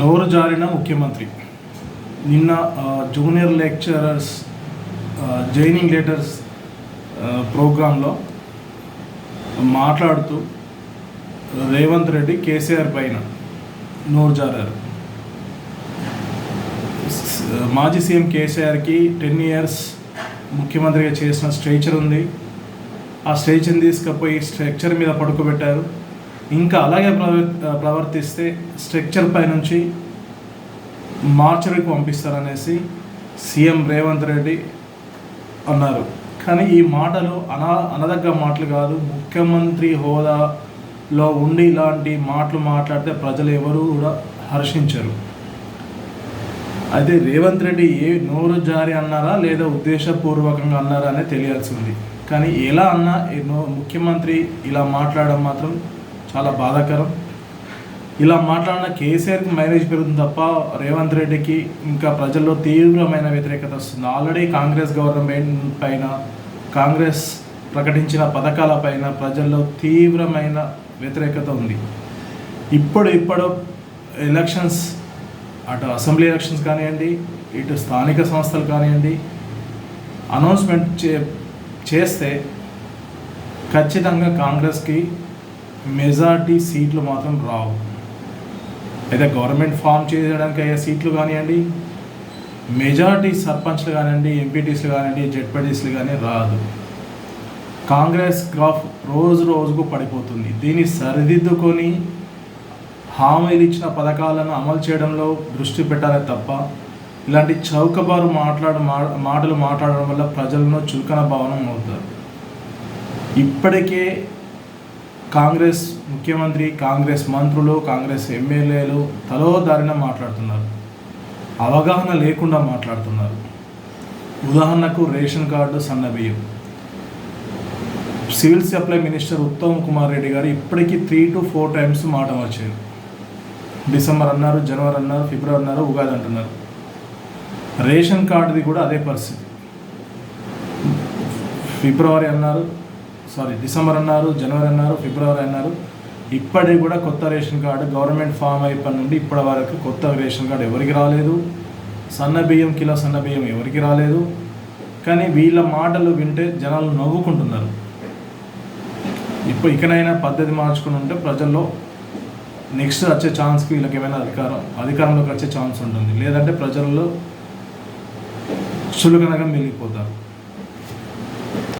నోరు జారిన ముఖ్యమంత్రి. నిన్న జూనియర్ లెక్చరర్స్ జైనింగ్ లెటర్స్ ప్రోగ్రాంలో మాట్లాడుతూ రేవంత్ రెడ్డి కేసీఆర్ పైన నోరు జారారు. మాజీ సీఎం కేసీఆర్కి టెన్ ఇయర్స్ ముఖ్యమంత్రిగా చేసిన స్ట్రేచర్ ఉంది. ఆ స్ట్రేచర్ని తీసుకుపోయి స్ట్రక్చర్ మీద పడుకోబెట్టారు. ఇంకా అలాగే ప్రవర్తిస్తే స్ట్రక్చర్ పై నుంచి మార్చరీకి పంపిస్తారనేసి సీఎం రేవంత్ రెడ్డి అన్నారు. కానీ ఈ మాటలు అనా అనదగ్గ మాటలు కాదు. ముఖ్యమంత్రి హోదాలో ఉండి ఇలాంటి మాటలు మాట్లాడితే ప్రజలు ఎవరు కూడా హర్షించరు. అయితే రేవంత్ రెడ్డి ఏ నోరు జారి అన్నారా లేదా ఉద్దేశపూర్వకంగా అన్నారా అనేది తెలియాల్సింది కానీ ఎలా అన్నా నో- ముఖ్యమంత్రి ఇలా మాట్లాడడం మాత్రం చాలా బాధాకరం. ఇలా మాట్లాడిన కేసీఆర్కి మైలేజ్ పెరుగుతుంది తప్ప రేవంత్ రెడ్డికి ఇంకా ప్రజల్లో తీవ్రమైన వ్యతిరేకత వస్తుంది. ఆల్రెడీ కాంగ్రెస్ గవర్నమెంట్ పైన కాంగ్రెస్ ప్రకటించిన పథకాల పైన ప్రజల్లో తీవ్రమైన వ్యతిరేకత ఉంది. ఇప్పుడు ఇప్పుడు ఎలక్షన్స్ అటు అసెంబ్లీ ఎలక్షన్స్ కానివ్వండి ఇటు స్థానిక సంస్థలు కానివ్వండి అనౌన్స్మెంట్ చే చేస్తే ఖచ్చితంగా కాంగ్రెస్కి మెజార్టీ సీట్లు మాత్రం రావు. అయితే గవర్నమెంట్ ఫామ్ చేయడానికి అయ్యే సీట్లు కానివ్వండి మెజార్టీ సర్పంచ్లు కానివ్వండి ఎంపీటీస్లు కానివ్వండి జెడ్పీటీస్లు కానీ రాదు. కాంగ్రెస్ గ్రాఫ్ రోజు రోజుకు పడిపోతుంది. దీన్ని సరిదిద్దుకొని హామీలు ఇచ్చిన పథకాలను అమలు చేయడంలో దృష్టి పెట్టాలి తప్ప ఇలాంటి చౌకబారు మాట్లాడు మా- మాటలు మాట్లాడడం వల్ల ప్రజలను చులకన భావనం అవుతారు ఇప్పటికే కాంగ్రెస్ ముఖ్యమంత్రి కాంగ్రెస్ మంత్రులు కాంగ్రెస్ ఎమ్మెల్యేలు తలోదారిన మాట్లాడుతున్నారు. అవగాహన లేకుండా మాట్లాడుతున్నారు. ఉదాహరణకు రేషన్ కార్డు సన్నబియ్యం civil supply minister Uttam Kumar Reddy గారు ఇప్పటికీ త్రీ టు ఫోర్ టైమ్స్ మాట వచ్చారు డిసెంబర్ అన్నారు జనవరి అన్నారు ఫిబ్రవరి అన్నారు ఉగాది అంటున్నారు. రేషన్ కార్డుది కూడా అదే పరిస్థితి. ఫిబ్రవరి అన్నారు సారీ డిసెంబర్ అన్నారు జనవరి అన్నారు ఫిబ్రవరి అన్నారు. ఇప్పటికి కూడా కొత్త రేషన్ కార్డు గవర్నమెంట్ ఫామ్ అయిపోయి నుండి ఇప్పటి వరకు కొత్త రేషన్ కార్డు ఎవరికి రాలేదు. సన్న బియ్యం కిలో సన్న బియ్యం ఎవరికి రాలేదు. కానీ వీళ్ళ మాటలు వింటే జనాలు నవ్వుకుంటున్నారు. ఇప్పుడు ఇకనైనా పద్ధతి మార్చుకుని ఉంటే ప్రజల్లో నెక్స్ట్ వచ్చే ఛాన్స్కి వీళ్ళకి ఏమైనా అధికారం అధికారంలోకి వచ్చే ఛాన్స్ ఉంటుంది. లేదంటే ప్రజల్లో చులకనగా మిగిలిపోతారు.